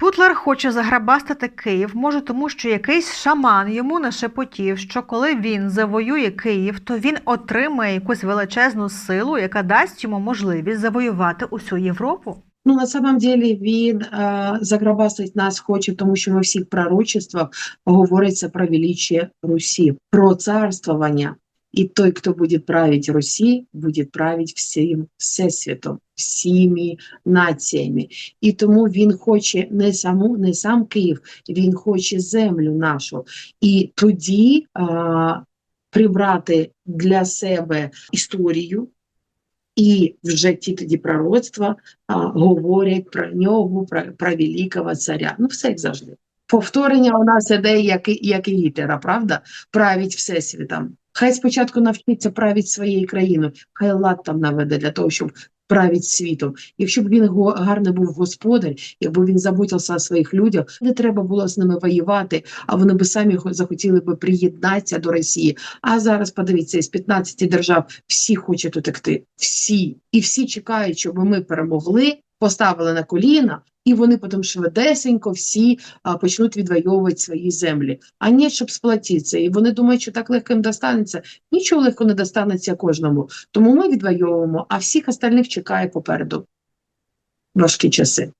Путлер хоче заграбастати Київ, може тому, що якийсь шаман йому нашепотів, що коли він завоює Київ, то він отримає якусь величезну силу, яка дасть йому можливість завоювати усю Європу. Ну, на самом деле він е, заграбастить нас хоче, тому що во всіх пророчествах говориться про величие Русі, про царствування. І той, хто буде правити Русі, буде правити всім всесвітом, всіми націями. І тому він хоче не саму, не сам Київ, він хоче землю нашу. І тоді е, прибрати для себе історію. І вже ті тоді пророцтва а, говорять про нього, про, про великого царя. Ну, все як завжди. Повторення у нас іде, як як і Гітлера, правда? Править всесвітом. Хай спочатку навчиться правити своєю країною, хай лад там наведе для того, щоб правити світом. Якщо б він гарний був господар, якби він заботився о своїх людях, не треба було з ними воювати, а вони би самі хо- захотіли би приєднатися до Росії. А зараз подивіться, із 15 держав всі хочуть утекти. Всі. І всі чекають, щоб ми перемогли, поставили на коліна, і вони потім швидесенько всі а, почнуть відвоювати свої землі. А ні, щоб сплатитися. І вони думають, що так легко їм достанеться. Нічого легко не достанеться кожному. Тому ми відвоюємо, а всіх остальних чекає попереду важкі часи.